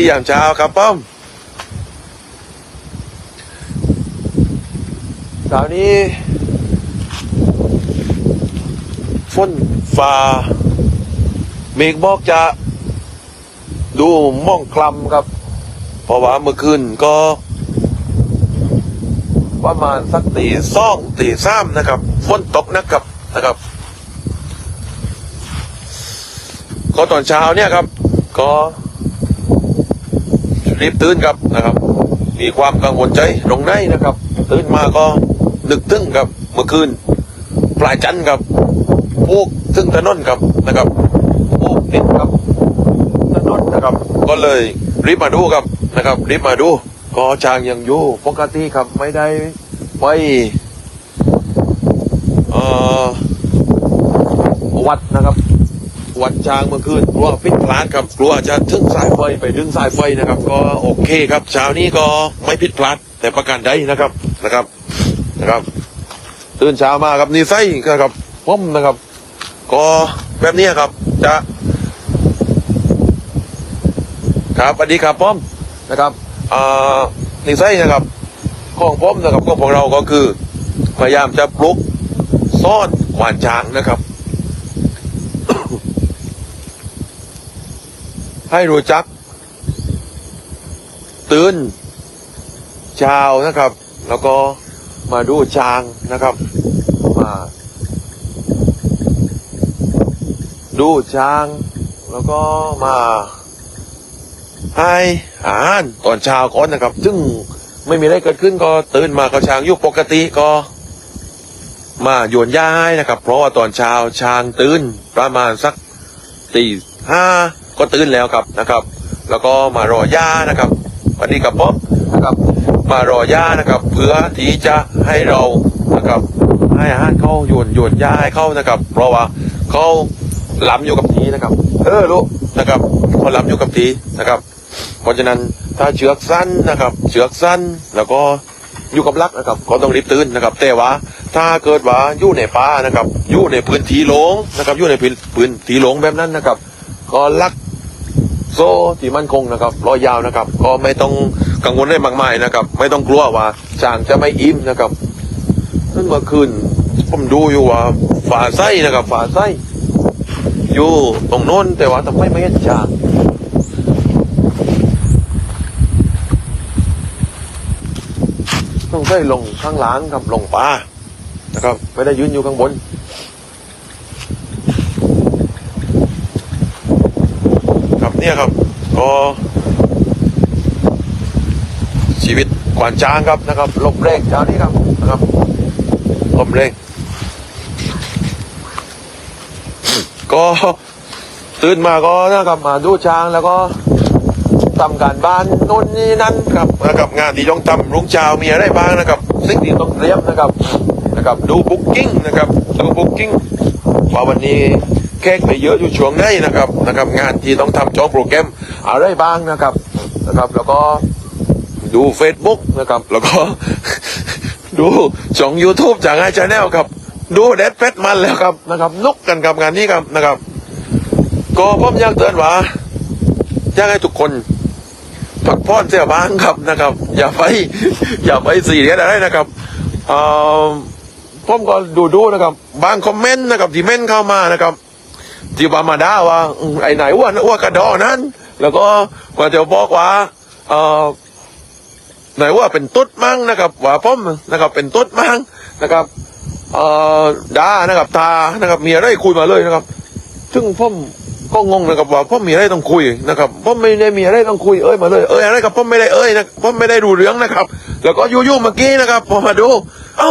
ที่ยามเช้าครับป้อมเช้านี้ฝนฟ้าเมฆบอกจะ ดูม่องคลำครับ เพราะว่าเมื่อคืนก็ ประมาณสักตีสองตีสามนะครับฝนตกนะครับนะครับ ก็ตอนเช้าเนี่ยครับ ก็ รีบตื่นครับนะครับ มีความกังวลใจลงในนะครับ ตื่นมาก็นึกถึงครับเมื่อคืนปลายจันทร์ครับพวกถึงถนนครับนะครับพวกติดครับถนนนะครับ ก็เลยรีบมาดูครับนะครับ รีบมาดูก็ช้างยังอยู่ปกติครับไม่ได้ไปเอ่อวัดนะครับ วัดช้างเมื่อคืนกลัวปิดร้านครับกลัวจะถึงสายไฟไปดึงสายไฟนะครับ ก็โอเคครับเช้านี้ก็ไม่ผิดพลาดแต่ประการใดนะครับนะครับนะครับตื่นเช้ามาครับนี่ไส้ครับผมนะครับ ก็แบบนี้ครับจะครับสวัสดีครับผมนะครับอ่านี่ไส้นะครับของผมนะครับก็พวกเราก็คือพยายามจะปลุกซ่อนขวานช้างนะครับ ให้รู้จัก ตื่นเช้านะครับ แล้วก็มาดูช้างนะครับ มาดูช้าง แล้วก็มาให้อาหารตอนเช้าก่อนนะครับ ซึ่งไม่มีอะไรเกิดขึ้นก็ตื่นมาก็ช้างอยู่ปกติก็มาโยนหญ้าให้นะครับ เพราะว่าตอนเช้าช้างตื่นประมาณสักตีห้า ก็ตื่นแล้วครับนะครับ แล้วก็มารอหญ้านะครับวัสดีครับป๊อบนะครับ มารอหญ้านะครับ เพื่อที่จะให้เรานะครับให้อาหารเขาโยนโยนหญ้าให้เขานะครับ เพราะว่าเขาหล้ำอยู่กับทีนะครับ เออรู้นะครับเขาหล้ำอยู่กับทีนะครับ เพราะฉะนั้นถ้าเชือกสั้นนะครับ เชือกสั้นแล้วก็อยู่กับลักนะครับก็ต้องรีบตื่นนะครับ แต่ว่าถ้าเกิดว่าอยู่ในป่านะครับ อยู่ในพื้นที่โล่งนะครับ อยู่ในพื้นพื้นที่โล่งแบบนั้นนะครับ ก็ลัก โซ่ที่มั่นคงนะครับรอยยาวนะครับ ก็ไม่ต้องกังวลได้มากมายนะครับ ไม่ต้องกลัวว่าช้างจะไม่อิ่มนะครับนั่นเมื่อคืนผมดูอยู่ว่าฝาไส้นะครับ ฝาไส้อยู่ตรงโน้นแต่ว่าทำไมไม่เห็นช้างต้องได้ลงข้างหล่างครับลงป่านะครับ ไม่ได้ยืนอยู่ข้างบน ครับ เนี่ยครับก็ชีวิตกวานช้างครับนะครับลมแรงเช้านี้ครับนะครับลมแรงก็ตื่นมาก็นะครับมาดูช้างแล้วก็ทำการบ้านโน่นนี่นั่นครับนะครับงานที่ต้องทำรุ่งเช้ามีอะไรบ้างนะครับสิ่งที่ต้องเตรียมนะครับนะครับ ดูบุ๊กิ้งนะครับ ดูบุ๊กิ้งว่าวันนี้ แขกไปเยอะอยู่ช่วงไหนนะครับนะครับ งานที่ต้องทำจองโปรแกรมอะไรบ้างนะครับนะครับแล้วก็ดู Facebook นะครับ แล้วก็ ดูช่อง YouTube จากไอชาแนลครับ ดูเด็ดเฟสมันแล้วครับนะครับนุกกันกับงานนี้ครับนะครับ ก็ผมอยากเตือนว่าอยากให้ทุกคนพักผ่อนเสียบ้างครับนะครับ อย่าไปอย่าไปสีเรียสอะไรนะครับเอ่อผมก็ดูดูนะครับ บางคอมเมนต์นะครับที่เม่นเข้ามานะครับ ที่ว่ามาด่าว่าอืมไอ้ไหนอ้วนอ้วนกระดอนั้น แล้วก็กว่าจะบอกว่าเอ่อไหนว่าเป็นตุ๊ดมั้งนะครับว่าผมนะครับ เป็นตุ๊ดมั้งนะครับเอ่อด่านะครับตานะครับมีอะไรคุยมาเลยนะครับ ซึ่งผมก็งงนะครับว่าผมมีอะไรต้องคุยนะครับผมไม่ได้มีอะไรต้องคุยเอ้ยมาเลยเอ้ยอะไรกับผมไม่ได้เอ้ยนะผมไม่ได้รู้เรื่องนะครับ แล้วก็ยู่ๆเมื่อกี้นะครับพอมาดู เอ้า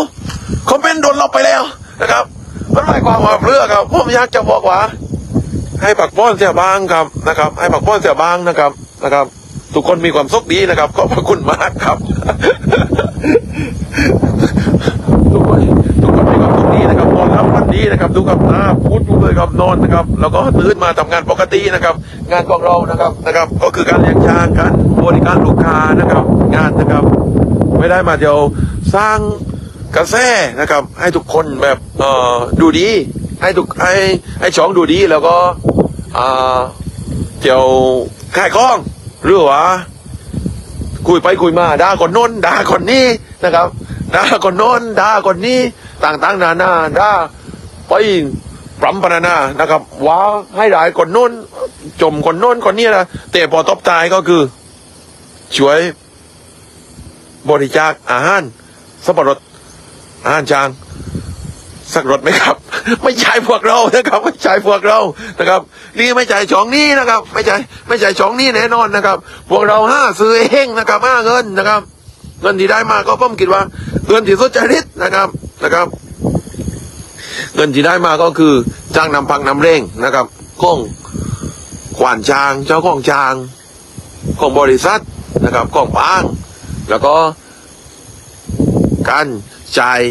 คอมเมนต์โดนลบไปแล้วนะครับ มันหมายความว่าเพื่อครับผมอยากจะบอกว่า ให้ปักป้อนเสียบ้างครับนะครับ ให้ปักป้อนเสียบ้างนะครับนะครับ ทุกคนมีความสุขดีนะครับขอบพระคุณมากครับ ทุกคนทุกคนมีความสุขดีนะครับนอนรับฝันดีนะครับดูกับตาพูดอยู่เลยครับนอนนะครับ แล้วก็ตื่นมาทำงานปกตินะครับ งานของเรานะครับนะครับ ก็คือการเลี้ยงช้างการบริการลูกค้านะครับ งานนะครับ ไม่ได้มาเดียวสร้างกระแสนะครับ ให้ทุกคนแบบเอ่อดูดี ให้ทุกให้ให้ช่องดูดีแล้วก็อ่าเกี่ยวขายของหรือว่าคุยไปคุยมาด่าคนโน้นด่าคนนี้นะครับด่าคนโน้นด่าคนนี้ต่างๆนานาด่าไปปรำปรนานะครับว่าให้หลายคนโน้น จมคนโน้นคนนี้นะแต่พอตบตายก็คือ ช่วย บริจาคอาหารสับปะรดอาหารจาง สักรถไหมครับ ไม่ใช่พวกเรานะครับ ไม่ใช่พวกเรานะครับ นี่ไม่ใช่ช่องนี้นะครับ ไม่ใช่ไม่ใช่ช่องนี้แน่นอนนะครับ พวกเราห้าซื้อเองนะครับห้าเงินนะครับ เงินที่ได้มาก็ผมคิดว่าเงินที่สุจริตนะครับนะครับ เงินที่ได้มาก็คือจ้างนำพังนำเร่งนะครับของขวานจางเจ้าของจางของบริษัทนะครับของปาง แล้วก็การจ่าย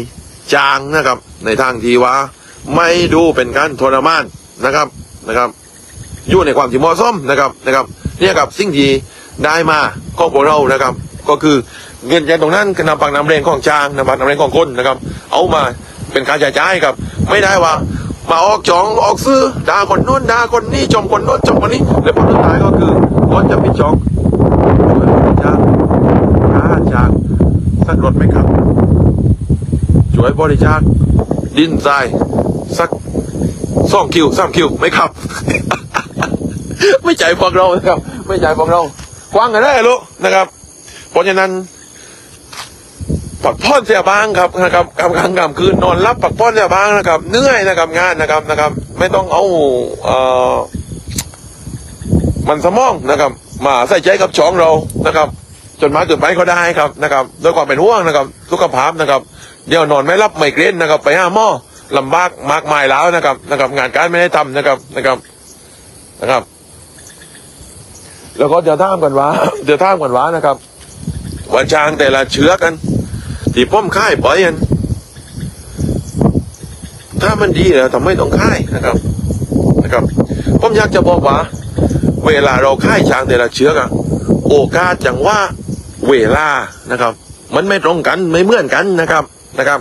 จางนะครับ ในทางที่ว่าไม่ดูเป็นการทรมานนะครับนะครับอยู่ในความที่เหมาะสมนะครับนะครับเนี่ยครับสิ่งที่ได้มาของพวกเรานะครับ ก็คือเงินจากตรงนั้นนำปังนำแรงของจางนำปังนำแรงของคนนะครับ เอามาเป็นการจ่ายจ่ายครับ ไม่ได้ว่ามาออกจองออกซื้อด่าคนนู้นด่าคนนี้ชมคนโน้นชมคนนี้แล้วผลสุดท้ายก็คือคนจะปิจองจางอ่าจางสักรถไหมครับ ช่วยบริจาคดินทรายสักสองคิวสามคิวไหมครับ ไม่ใจพวกเรานะครับ ไม่ใจพวกเรากว้างกันได้ลูกนะครับ เพราะฉะนั้นปักพ่อนเสียบ้างครับนะครับกำกลางกำคืนนอนรับปักพ่อนเสียบ้างนะครับเหนื่อยนะครับงานนะครับนะครับ ไม่ต้องเอาเอ่อมันสมองนะครับ มาใส่ใจกับช่องเรานะครับ จนมากเกินไปก็ได้ครับนะครับด้วยความเป็นห่วงนะครับสุขภาพนะครับ เดี๋ยวนอนไม่รับไมเกรนนะครับ ไปห้าหม้อลำบากมากมายแล้วนะครับนะครับ งานการไม่ได้ทำนะครับนะครับนะครับ แล้วก็เดี๋ยวท่ามกันว่าเดี๋ยวท่ามกันว่านะครับวันจางแต่ละเชื้อกันที่ป้อมค่ายปล่อยกันถ้ามันดีแล้วทำไมต้องค่ายนะครับนะครับผมอยากจะบอกว่า เวลาเราค่ายช้างแต่ละเชื้อกันโอกาสจังว่าเวลานะครับ มันไม่ตรงกันไม่เหมือนกันนะครับ นะครับ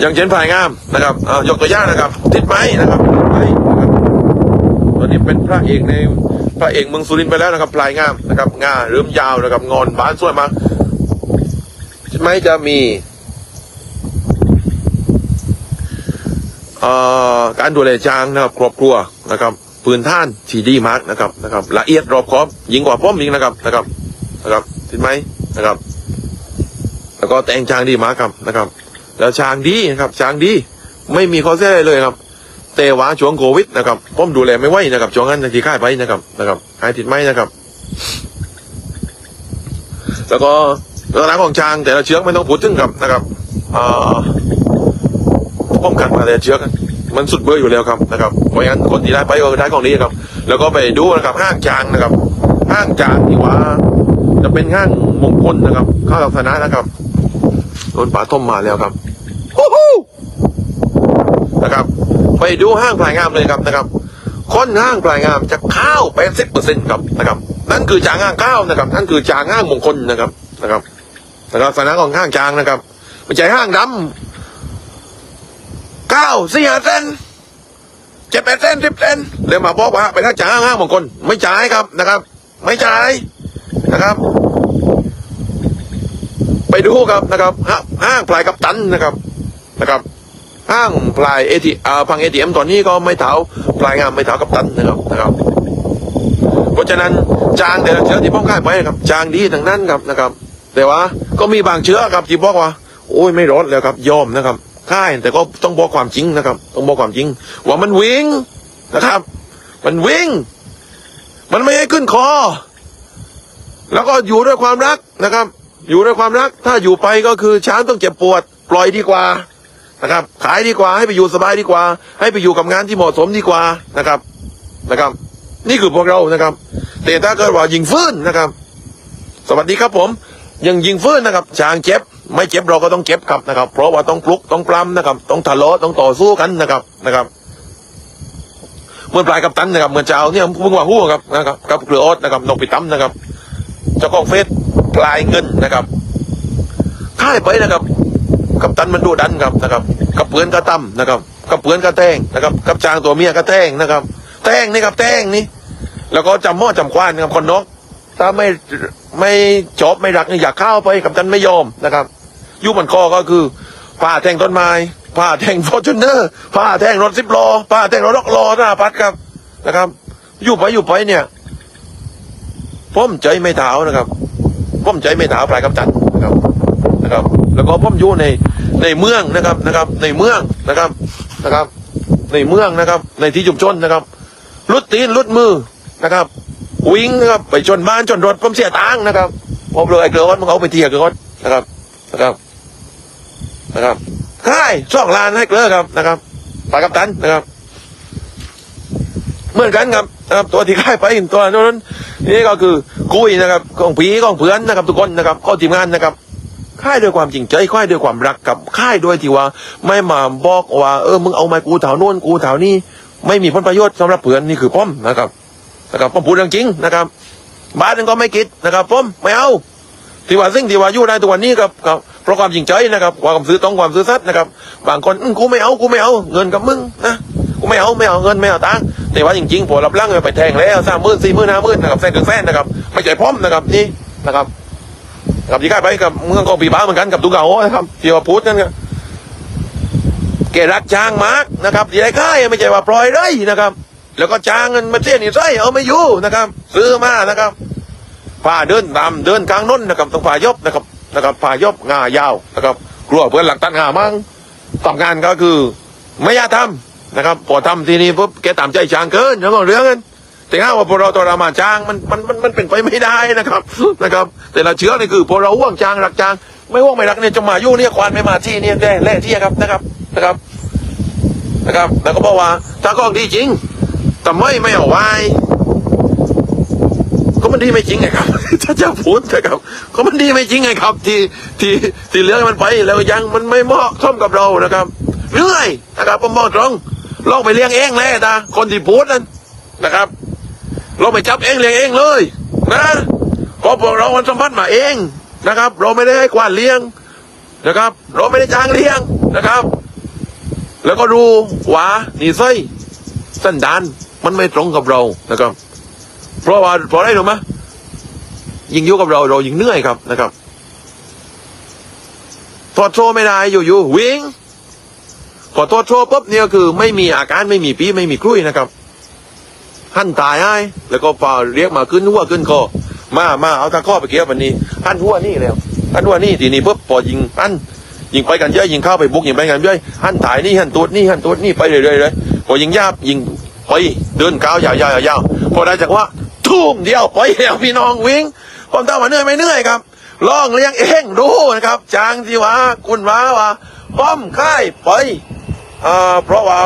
อย่างเช่นพลายงามนะครับเอายกตัวอย่างนะครับ ติดไหมนะครับติดไหมนะครับตอนนี้เป็นพระเอกในพระเอกเมืองสุรินทร์ไปแล้วนะครับพลายงามนะครับงาเริ่มยาวนะครับ งอนบานสวยมากติดไหมจะมีเอ่อการดูแลช้างนะครับครอบครัวนะครับปืนท่านที่ดีมากนะครับนะครับ ละเอียดรอบคอบยิ่งกว่าป้อมอีกนะครับนะครับนะครับติดไหมนะครับ แล้วก็แต่งช้างดีมากครับนะครับ แล้วช้างดีนะครับช้างดีไม่มีข้อเสียอะไรเลยครับแต่ว่าช่วงโควิดนะครับผมดูแลไม่ไหวนะครับช่วงนั้นที่ค่ายไปนะครับนะครับหายติดไหมนะครับ แล้วก็ลักษณะของช้างแต่ละเชือกไม่ต้องพูดถึงครับนะครับอ่าป้องกันมาแต่เชือกมันสุดเบอร์อยู่แล้วครับนะครับเพราะงั้นคนที่ได้ไปก็ได้ของดีครับ แล้วก็ไปดูนะครับห้างจางนะครับ ห้างจางที่ว่า จะเป็นห้างมงคลนะครับข้าวลักษณะนะครับ โดนป่าต้มมาแล้วครับโอ้โหนะครับ ไปดูห้างพลายงามเลยครับนะครับคนห้างพลายงามจะข้าวแปดสิบเปอร์เซ็นต์ครับนะครับ นั่นคือจางห้างข้าวนะครับนั่นคือจางห้างมงคลนะครับนะครับนะครับลักษณะของห้างจางนะครับไม่ใช่ห้างดำเก้าสี่ห้าเซนเจ็ดแปดเซนสิบเซนเดี๋ยวมาบอกว่าไปทาจางห้างมงคลไม่จ่ายครับนะครับ ไม่จ่ายนะครับ ไปดูครับนะครับห้าห้างพลายกับตันนะครับนะครับห้างพลายเอทีอ่าพังเอทีเอ็มตอนนี้ก็ไม่เท่าพลายงามไม่เท่ากับตันนะครับนะครับ เพราะฉะนั้นจางแต่ละเชื้อที่พ่อขายไปครับ จางดีทั้งนั้นครับนะครับ แต่ว่าก็มีบางเชื้อครับที่บอกว่า โอ้ยไม่รอดแล้วครับยอมนะครับค่ายแต่ก็ต้องบอกความจริงนะครับ ต้องบอกความจริง ว่ามันวิ่งนะครับ มันวิ่ง มันไม่ให้ขึ้นคอ แล้วก็อยู่ด้วยความรักนะครับ อยู่ด้วยความรัก ถ้าอยู่ไปก็คือช้างต้องเจ็บปวด ปล่อยดีกว่านะครับ ขายดีกว่าให้ไปอยู่สบายดีกว่า ให้ไปอยู่กับงานที่เหมาะสมดีกว่านะครับนะครับ นี่คือพวกเรานะครับ แต่ถ้าเกิดว่ายิงฟื้นนะครับ สวัสดีครับผม ยังยิงฟื้นนะครับช้างเจ็บไม่เจ็บเราก็ต้องเจ็บครับนะครับ เพราะว่าต้องปลุกต้องปล้ำนะครับ ต้องทะเลาะต้องต่อสู้กันนะครับนะครับเมื่อปลายกับตันนะครับเมือนเจ้าเนี่ยเพิ่งว่าหู้ครับนะครับกับเกลือออดนะครับนกปิดตั้มนะครับเจ้าของเฟซ ปลายเงินนะครับค่ายไปนะครับ กับตันมันดูดันครับนะครับ กับเปือนกระตั้มนะครับ กับเปือนกระแตงนะครับ กับจางตัวเมียกระแตงนะครับ แตงนี่ครับแตงนี่ แล้วก็จำหม้อจำควานครับคนนก ถ้าไม่ไม่จบไม่รักนี่อยากเข้าไปกับท่านไม่ยอมนะครับยุบันคอก็คือผ่าแทงต้นไม้ผ่าแทงฟอร์จูเนอร์ผ่าแทงรถสิบล้อผ่าแทงรถลอกล้อหน้าพัดครับนะครับ อยู่ไปอยู่ไปเนี่ยผมใจไม่เท้านะครับ ผมใจไม่เท้าปลายกับจันนะครับนะครับ แล้วก็ผมอยู่ในในเมืองนะครับนะครับ ในเมืองนะครับนะครับ ในเมืองนะครับ ในที่ชุมชนนะครับลุดตีนลุดมือนะครับวิ่งนะครับไปชนบ้านชนรถผมเสียตังค์นะครับผมเลยไอ้เกลือวัดมึงเอาไปเทียเกลือวัดนะครับนะครับนะครับค่ายสองล้านให้เกลือครับนะครับปลายกับตันนะครับ เหมือนกันครับ นะครับตัวที่ค่ายไปตัวนั้นนี่ก็คือกุยนะครับของผีของเพื่อนนะครับทุกคนนะครับก็ทีมงานนะครับค่ายด้วยความจริงใจค่ายด้วยความรักกับค่ายด้วยที่ว่า ไม่มาบอกว่าเออมึงเอาไม้กูแถวโน้นกูแถวนี้ไม่มีผลประโยชน์สำหรับเพื่อนนี่คือป้อมนะครับนะครับป้อมพูดเรื่องจริงนะครับบ้านนึงก็ไม่คิดนะครับป้อมไม่เอาที่ว่าสิ่งที่ว่าอยู่ได้ตัวนี้ครับครับเพราะความจริงใจนะครับความซื้อตรงความซื้อสัตย์นะครับบางคนกูไม่เอากูไม่เอา เงินกับมึงนะ กูไม่เอาไม่เอาเงินไม่เอาตังค์แต่ว่าจริงๆพอรับร่างไปแทงแล้วสามหมื่นสี่หมื่นห้าหมื่นนะครับแสนถึงแสนนะครับไม่ใช่ป้อมนะครับนี่นะครับกับที่ใกล้ไปกับเมืองกองปีบ้าเหมือนกันกับตุกเกานะครับที่ว่าพูดนั่นครับเกรักจ้างมากนะครับที่ได้ค่ายไม่ใช่ว่าปล่อยเลยนะครับ แล้วก็จ้างเงินมาเที่ยนี่ใส่เอาไม่อยู่นะครับซื้อมานะครับพาเดินตามเดินกลางน้นนะครับต้องพายบนะครับนะครับพายบงายาวนะครับกลัวเพื่อนหลังตัดงามั่งทำงานก็คือไม่อยากทำ นะครับพอทำทีนี้ปุ๊บแกตามใจจ้างเกินแล้วก็เรื่องนั้นแต่ถ้าว่าพอเราตัวเรามาจ้างมันมันมันมันเป็นไปไม่ได้นะครับนะครับ แต่เราเชื่อนี่คือพอเราห่วงจ้างรักจ้าง ไม่ห่วงไม่รักเนี่ยจะมายู่งเนี่ยควานไม่มาที่เนี่ยแร่แร่ที่ครับนะครับนะครับนะครับ แล้วก็บอกว่าถ้าก็ดีจริงแต่ไม่ไม่เอาไว้ก็มันดีไม่จริงไงครับถ้าจะพูดนะครับก็มันดีไม่จริงไงครับ ที่ที่ที่เลี้ยงมันไปแล้วยังมันไม่เหมาะสมกับเรานะครับเหนื่อยนะครับผมบอกตรง ลองไปเลี้ยงเองเลยนะคนที่พูดนั้นนะครับ เราไปจับเองเลี้ยงเองเลยนะเพราะพวกเรามันสัมพันธ์มาเองนะครับ เราไม่ได้ให้ควานเลี้ยงนะครับ เราไม่ได้จ้างเลี้ยงนะครับ แล้วก็ดูว่านี่ไส้สันดานมันไม่ตรงกับเรานะครับ เพราะว่าเพราะอะไรรู้ไหมยิงยู่กับเราเรายิงเหนื่อยครับนะครับถอดโซ่ไม่ได้อยู่ๆวิ่ง พอถอดโซ่ปุ๊บเนี่ยคือไม่มีอาการไม่มีปีไม่มีคลุ้ยนะครับหั่นตายให้แล้วก็พอเรียกมาขึ้นหัวขึ้นคอมามาเอาตะข้อไปเกี่ยววันนี้หั่นหัวนี่แล้วหั่นหัวนี่ทีนี้ปุ๊บพอยิงหั่นยิงไปกันเยอะยิงเข้าไปบุกยิงไปกันเยอะหั่นถ่ายนี่หั่นตูดนี่หั่นตูดนี่ไปเรื่อยๆเลยพอยิงยาบยิงไปเดินก้าวยาวยาวยาวพอได้จากว่าทุ่มเดียวไปแล้วพี่น้องวิ่งผมถามว่าเหนื่อยไม่เหนื่อยครับล่องเลี้ยงเองดูนะครับจางที่ว่าคุณว่าว่าป้อมค่ายไป เพราะว่า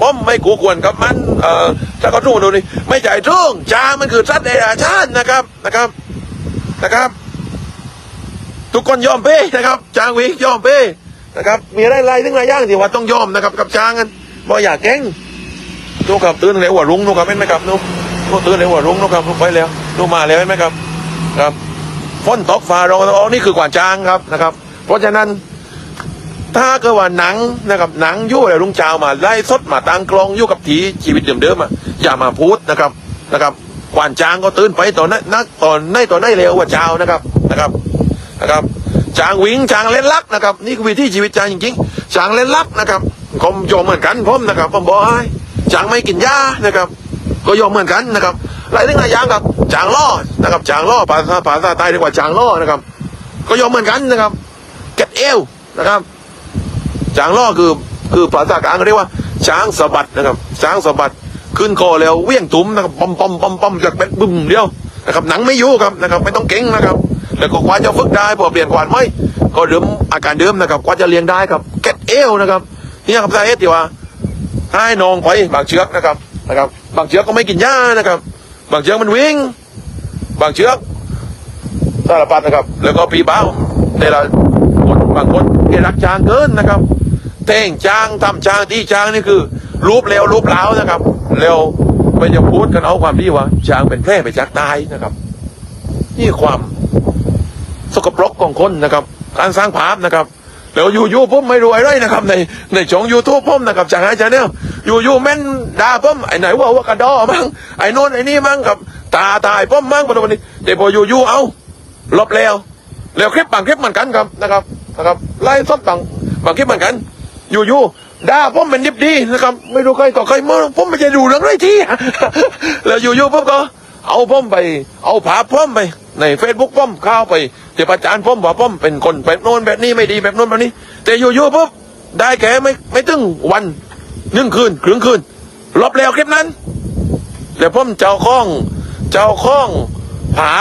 ผมไม่กูควรกับมันเออถ้าก็ดูดูนี่ไม่ใจ่ายทุ่งจางมันคือสัตว์เดรัจฉานนะครับนะครับนะครับ ทุกคนยอมเป้นะครับจางวิยอมเป้นะครับ มีอะไรไรถึงหลายอย่างที่ว่าต้องยอมนะครับกับจางกันบ่อยากแก้งนูกับตื่นเลยหัวรุ้งนูกับเป็นไหมครับนูนูตื่นเลยหัวรุ้งนูกครับนูไปแล้วนูมาแล้วเห็นไหมครับ ครับฝนตกฟ้าร้องอ๋อนี่คือกว่าจางครับนะครับ เพราะฉะนั้น ถ้าเกิดว่าหนังนะครับหนังยู่อะไรลุงเจ้ามาไล่สดมาตังกลองอยู่กับถีชีวิตเดิมๆอะอย่ามาพูดนะครับนะครับกวานจางก็ตื่นไปตอนนั้นนักตอนในตอนในเร็วกว่าเจ้านะครับนะครับนะครับจางวิ่งจางเล่นลักนะครับ นี่คือวิธีชีวิตจางจริงๆจางเล่นลักนะครับผมโยมเหมือนกันผมนะครับผมบอกให้จางไม่กินยานะครับ ก็โยมเหมือนกันนะครับหลายเรื่องหลายอย่างครับจางล่อนะครับจางล่อภาษาภาษาใต้เรียกว่าจางล่อนะครับ ก็โยมเหมือนกันนะครับเก็ดเอวนะครับ จางล่อคือคือภาษากลางเรียกว่า ช้างสะบัดนะครับ ช้างสะบัดขึ้นคอแล้วเวี่ยงตุ้มนะครับปอมปอมปอมปอมจากเป็นบึ้มเดียวนะครับหนังไม่อยู่ครับนะครับ ไม่ต้องเก่งนะครับแล้วก็กว่าจะฝึกได้พอเปลี่ยนกวานไม่ก็เดิมอาการเดิมนะครับกว่าจะเลี้ยงได้ครับเก็ตเอวนะครับนี่ครับสาเหตุที่ว่าให้นองไปบางเชือกนะครับนะครับ บางเชือกก็ไม่กินหญ้านะครับ บางเชือกมันวิ่ง บางเชือกสารพัดนะครับ แล้วก็ปีบ้าแต่ละคนบางคนเกรักจางเกินนะครับ เท่งจางทำจางที่จางนี่คือ รูปเร็วรูปเล้าวนะครับ เร็วไม่จะพูดกันเอาความที่ว่าจางเป็นแพร่ไปจากตายนะครับ นี่ความสกปรกของคนนะครับ การสร้างภาพนะครับแล้วอยู่ยูผมไม่รู้อะไรนะครับ ในในช่องยูทูบผมนะครับจากไอ้ชาแนลอยู่ยูแม่นด่าผมไอ้ไหนว่าว่ากระดอมั้งไอ้โน่นไอ้นี่มั้งกับ ตาตายผมมั้งประมาณนี้แต่พออยู่ยูเอาลบแล้วแล้วคลิปบางคลิปเหมือนกันครับนะครับนะครับไล่สดบางบางคลิปเหมือนกัน อยู่อยู่ด่าผมเป็นดิบดีนะครับ ไม่รู้ใครต่อใครเมาผมไม่จะดูเรื่องไรที่แล้วอยู่อยู่ผมก็ เอาผมไป เอาผาผมไป ในเฟซบุ๊กผมเข้าไปเดี๋ยวประจานผมว่าผมเป็นคนแบบโน้นแบบนี้ไม่ดีแบบโน้นแบบนี้ แต่อยู่อยู่ปุ๊บได้แค่ไม่ไม่ถึงวันหนึ่งคืนครึ่งคืนลบแล้วคลิปนั้นแล้วผมเจ้าข้อง เจ้าข้องผา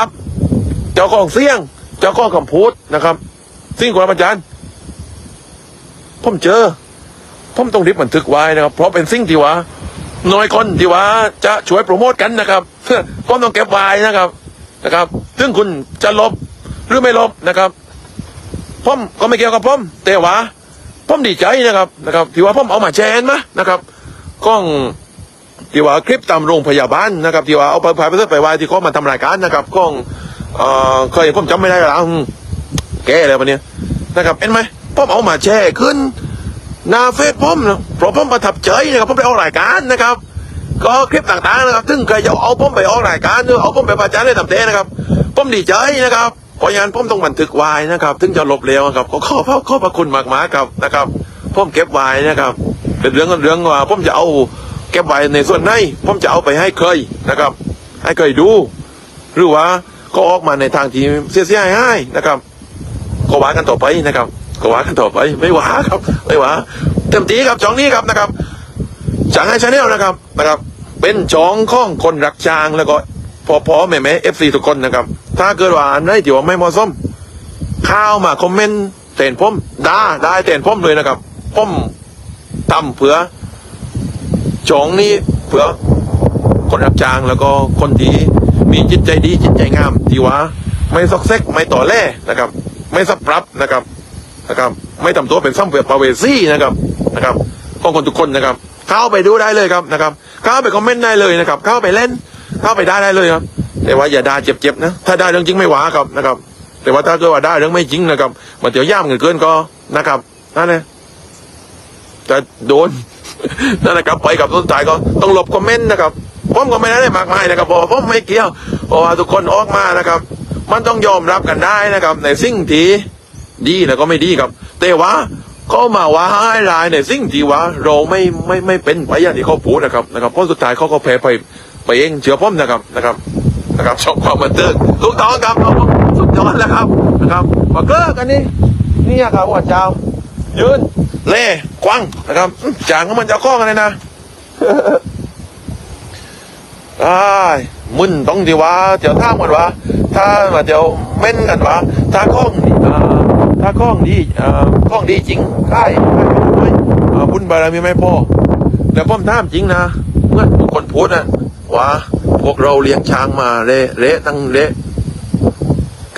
เจ้าข้องเสียง เจ้าข้องคำพูดนะครับสิ่งของอาจารย์ผมเจอ ผมต้องรีบบันทึกไว้นะครับ เพราะเป็นสิ่งที่ว่าน้อยคนที่ว่าจะช่วยโปรโมทกันนะครับผมต้องเก็บไว้นะครับนะครับ ซึ่งคุณจะลบหรือไม่ลบนะครับผมก็ไม่เกี่ยวกับผมแต่ว่าผมดีใจนะครับนะครับที่ว่าผมเอามาแชร์มานะครับกล้องที่ว่าคลิปตามโรงพยาบาลนะครับที่ว่าเอาไปพายไปไปไปไว้ที่เขามาทำรายการนะครับกล้องเอ่อเคยผมจำไม่ได้แล้วแกอะไรวะเนี่ยนะครับเห็นไหมผมเอามาแชร์ขึ้น น้าเฟซผมนะเพราะผมประทับใจนะครับผมไปออกรายการนะครับ ก็คลิปต่างๆนะครับซึ่งใครจะเอาผมไปออกรายการหรือเอาผมไปประจานในต่ำเตนะครับผมดีใจนะครับเพราะงั้นผมต้องบันทึกไว้นะครับถึงจะลบเร็วครับก็ขอขอขอพระคุณมากๆครับนะครับผมเก็บไว้นะครับเป็นเรื่องเรื่องว่าผมจะเอาเก็บไว้ในส่วนไหนผมจะเอาไปให้เคยนะครับ ให้เคยดู หรือว่าก็ออกมาในทางที่เสียหายให้นะครับก็ว่ากันต่อไปนะครับ ก็ว่ากันต่อไปไม่ว่าครับ ไม่ว่าเต็มทีครับจองนี้ครับนะครับจางให้ชาแนลนะครับนะครับ เป็นจองข้องคนรักจางแล้วก็พอพอแม่แม่เอฟซีทุกคนนะครับ ถ้าเกิดว่าอันไหนที่ว่าไม่เหมาะสมเข้าวมาคอมเมนต์เต็นผมด่าได้เต็นผมเลยนะครับผมทำเผื่อจองนี้เผื่อคนรับจ้างแล้วก็คนที่มีจิตใจดีจิตใจงามที่ว่าไม่ซอกเซกไม่ต่อแล่นะครับ ไม่สับปรับนะครับ นะครับไม่ทำตัวเป็นซ้ำเปลือกปาเวซี่นะครับนะครับของคนทุกคนนะครับ เข้าไปดูได้เลยครับนะครับ เข้าไปคอมเมนต์ได้เลยนะครับ เข้าไปเล่น เข้าไปได้ได้เลยครับ แต่ว่าอย่าด่าเจ็บๆนะ ถ้าได้เรื่องจริงไม่หวาครับนะครับ แต่ว่าถ้าเกิดว่าได้เรื่องไม่จริงนะครับมาเดี๋ยวย่ามเงินเกินก็นะครับนั่นแหละจะโดนนั่นนะครับไปกับต้นสายก็ต้องหลบคอมเมนต์นะครับผมก็ไม่ได้มากมายนะครับเพราะว่าผมไม่เกี่ยวเพราะว่าทุกคนออกมานะครับ มันต้องยอมรับกันได้นะครับ ในสิ่งที่ ดีแล้วก็ไม่ดีครับ แต่ว่าเขามาว่าให้รายในสิ่งที่ว่า เราไม่ไม่ไม่เป็นไปอย่างที่เขาพูดนะครับนะครับเพราะสุดท้ายเขาก็แพ้ไปไปเองเชื่อผมนะครับนะครับนะครับชอบความบันเทิงถูกต้องครับเราสุดยอดแล้วครับนะครับมาเกิดกันนี่นี่ครับว่าเจ้ายืนเล่ควังนะครับจางก็มันจะข้องกันเลยนะอ้ายมึนต้องดีว่าเดี๋ยวท่ามันว่าถ้าว่าเดี๋ยวเม่นกันว่าถ้าข้องอ่อ ถ้าข้องดีเอ่อข้องดีจริงค่ายค่ายไปด้บุญบารมีไม่พอแต่ผมท่ามจริงนะเมื่อทุกคนพูดนะว่าพวกเราเลี้ยงช้างมาเละเละตั้งเละ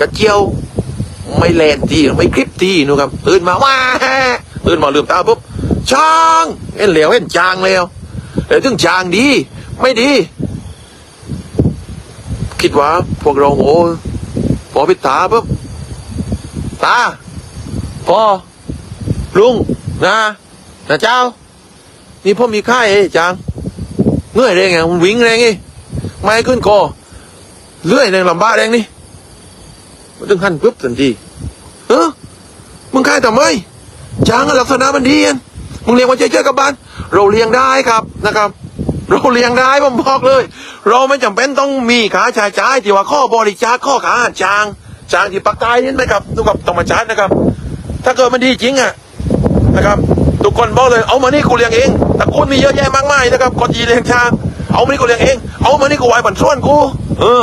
กระเจียวไม่แลนทีไม่คลิปทีนูครับตื่นมาว้าตื่นมาลืมตาปุ๊บช้างเห็นเหลวเห็นจางแล้วแต่ถึงจางดี ไม่ดี คิดว่าพวกเราโอ้พอพิธาปุ๊บตา พอลุงนะนะเจ้า นี่พ่อมีค่ายเอ้ยจางเงื่อยแรงไงมันวิ่งแรงไงไม่ขึ้นคอเลื่อยแรงลำบากแรงนี่มันถึงขั้นปุ๊บทันทีเออมึงค่ายทำไมช้างลักษณะมันดีอันมึงเลี้ยงมาเจอๆกับบ้าน เราเลี้ยงได้ครับนะครับ เราเลี้ยงได้ผมบอกเลย เราไม่จำเป็นต้องมีขาชายจ่ายที่ว่าข้อบริจาคข้อขาช้างช้างที่ปักใต้นี่ไหมครับดูกับธรรมชาตินะครับ ถ้าเกิดมันดีจริงอะนะครับ ทุกคนบอกเลยเอามานี่กูเลี้ยงเองแต่คนมีเยอะแยะมากมายนะครับคนที่เลี้ยงช้างเอามานี่กูเลี้ยงเอง เอามานี่กูไว้บนส่วนกูเออ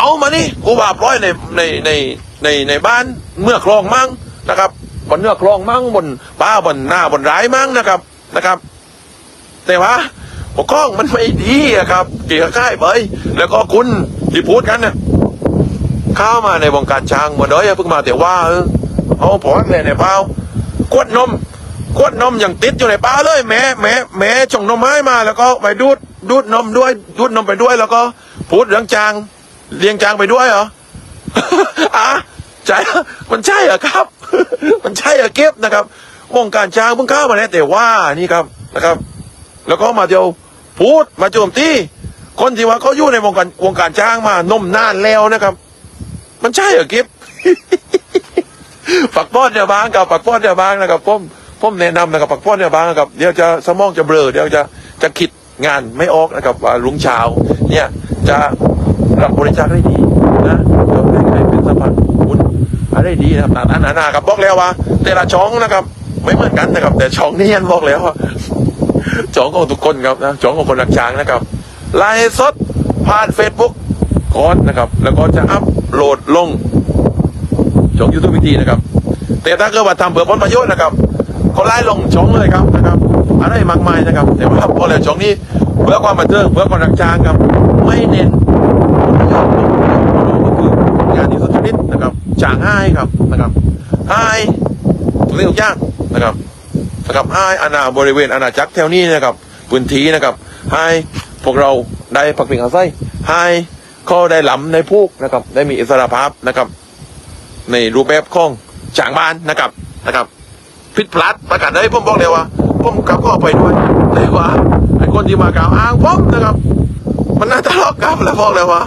เอามานี่กูว่าปล่อยในในในในในบ้านเมื่อคลองมั่งนะครับบนเนื้อคลองมั่งบนป้าบนหน้าบนร้ายมั่งนะครับนะครับ แต่ว่าปกครองมันไม่ดีอะครับเกี่ยวกับไปแล้วก็คุณที่พูดกันเนี่ยเข้ามาในวงการช้างหมดเลยเพิ่งมาแต่ว่า เอาผอนเลยในเปล่ากวดนมกวดนมอย่างติดอยู่ในป้าเลยแม่แม่แม่จงนมไม้มา แล้วก็ไปดูดดูดนมด้วยดูดนมไปด้วย แล้วก็พูดเรื่องจางเลี้ยงจางไปด้วยเหรออะใช่มันใช่เหรอครับ มันใช่เหรอเก็บนะครับวงการช้างเพิ่งเข้ามาแล้วแต่ว่านี่ครับนะครับ แล้วก็มาเดียวพูดมาโจมตีคนที่ว่าเขาอยู่ในวงการวงการจ้างมานมนานแล้วนะครับ มันใช่เหรอกิฟ ฝักป้อนเดียบางกับฝักป้อนเดียบางนะครับผมผมแนะนำนะครับฝักป้อนเดียบางนะครับเดี๋ยวจะสมองจะเบลอเดี๋ยวจะจะคิดงานไม่ออกนะครับว่าลุงเช้าเนี่ยจะรับบริจาคได้ดีนะเดี๋ยวได้ให้เป็นสะพานบุญอะไรดีนะครับอันนั้นนะครับบอกแล้วว่า แต่ละช่องนะครับ ไม่เหมือนกันนะครับ แต่ช่องนี้ยันบอกแล้วว่าช่องของทุกคนครับนะช่องของคนรักช้างนะครับไลฟ์สดผ่านเฟซบุ๊กก่อนนะครับ แล้วก็จะอัพโหลดลง ช่องยูทูบวิธีนะครับ แต่ถ้าเกิดว่าทำเพื่อผลประโยชน์นะครับก็ไล่ลงช่องเลยครับนะครับอะไรมากมายนะครับ แต่ว่าพอแล้วช่องนี้เพื่อความบันเทิงเพื่อความรักจางครับ ไม่เน้นผลประโยชน์ก็คืองานที่สุจริตนะครับจางให้ครับนะครับให้ทุกสิ่งทุกอย่างนะครับนะครับให้อาณาบริเวณอาณาจักรแถวนี้นะครับพื้นที่นะครับให้พวกเราได้ผักผิงอาศัยให้เขาได้หลำในพูกนะครับ ได้มีอิสระภาพนะครับ ในรูปแบบของจางบ้านนะครับนะครับผิดพลัดประกาศให้ผมบอกเลยว่าผมกลับก็เอาไปด้วยเลยว่าไอ้คนที่มากล่าวอ้างผมนะครับ มันน่าทะเลาะกันแล้วบอกเลยว่า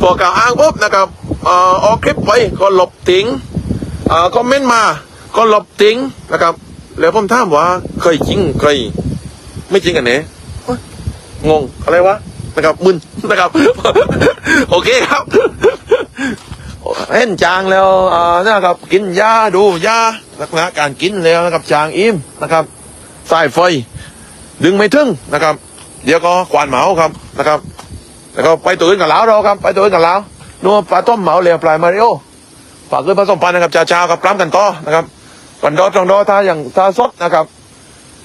พอกล่าวอ้างปุ๊บนะครับเอ่อออกคลิปไปก็ลบทิ้งเอ่อคอมเมนต์มาก็ลบทิ้งนะครับ แล้วผมถามว่าเคยจริงเคยไม่จริงกันเนี่ยงงอะไรวะนะครับมึนนะครับ โอเคครับ เห็นจางแล้วนะครับกินยาดูยาลักษณะการกินแล้วนะครับจางอิ่มนะครับสายไฟ ดึงไม่ถึงนะครับ เดี๋ยวก็ควานเหมาครับนะครับ แล้วก็ไปตัวอื่นกับเหลาเราครับ ไปตัวอื่นกับเหลานัวปลาต้มเหมาเหลียวปลายมาริโอฝากขึ้นผสมพันธ์นะครับชาๆกับปล้ำกันต่อนะครับวันดอตรองดอถ้าอย่างถ้าสดนะครับ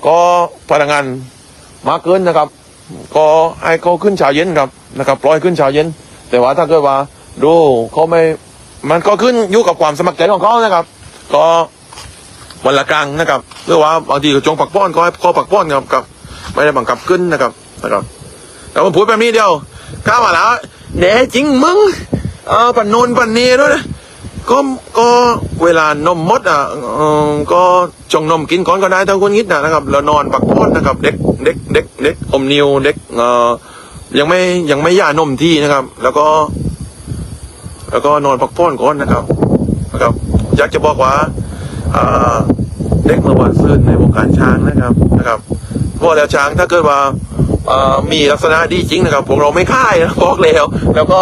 ก็พนักงานมาเกินนะครับ ก็ให้เขาขึ้นช้าเย็นครับนะครับปล่อยขึ้นช้าเย็น แต่ว่าถ้าเกิดว่าดูเขาไม่ มันก็ขึ้นอยู่กับความสมัครใจของเขานะครับ ก็วันละกลางนะครับหรือว่าบางทีก็จงปักป้อนก็ให้ขอปักป้อนครับกับไม่ได้บังคับขึ้นนะครับนะครับแต่ผมพูดแบบนี้เดียวข้ามาแล้วเดี๋ยวจริงมึงเออปันนนปันนี้ด้วยนะก็ก็เวลานมมดอะก็จงนมกินก่อนก็ได้ถ้าคนงิดนะนะครับ แล้วนอนปักป้อนนะครับ เด็กเด็กเด็กเด็กอมนิวเด็กเออยังไม่ยังไม่ย่านมที่นะครับ แล้วก็ แล้วก็นอนพักผ่อนก่อนนะครับนะครับอยากจะบอกว่าเด็กมือวันซื่นในวงการช้างนะครับนะครับเพราะแล้วช้างถ้าเกิดว่ามีลักษณะดีจริงนะครับพวกเราไม่ค่ายนะบอกแล้ว แล้วก็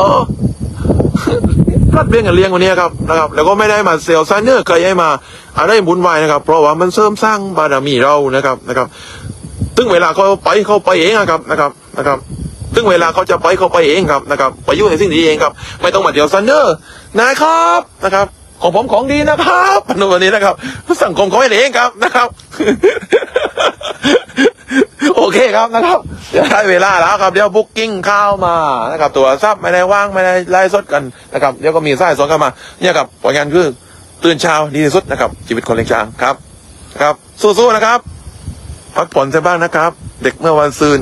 พัดเบี้ยงกันเลี้ยงวันนี้ครับนะครับ แล้วก็ไม่ได้มาเซลซันเนอร์เคยให้มาอะไรบุญวายนะครับ เพราะว่ามันเสริมสร้างบารมีเรานะครับนะครับถึงเวลาเขาไปเขาไปเองอะครับนะครับนะครับ ถึงเวลาเขาจะไปเขาไปเองครับนะครับไปยุ่งในสิ่งที่เองครับ ไม่ต้องมาเดี๋ยวซันเนอร์นะครับนะครับ ของผมของดีนะครับในวันนี้นะครับ สังคมเขาเองครับนะครับ โอเคครับนะครับได้เวลาแล้วครับเดี๋ยวบุ๊กกิ้งข้าวมานะครับตัวซับไม่ได้ว่างไม่ได้ไล่สดกันนะครับเดี๋ยวก็มีสายสอนกันมา เนี่ยครับผลงานคือตื่นเช้าดีที่สุดนะครับ ชีวิตคนเลี้ยงช้างครับ ครับ สู้ๆนะครับ พักผ่อนซะบ้างนะครับ เด็กเมื่อวันซืน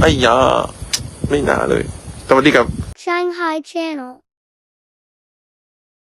ไอ้ยาไม่น่าเลย สวัสดีครับ Shanghai Channel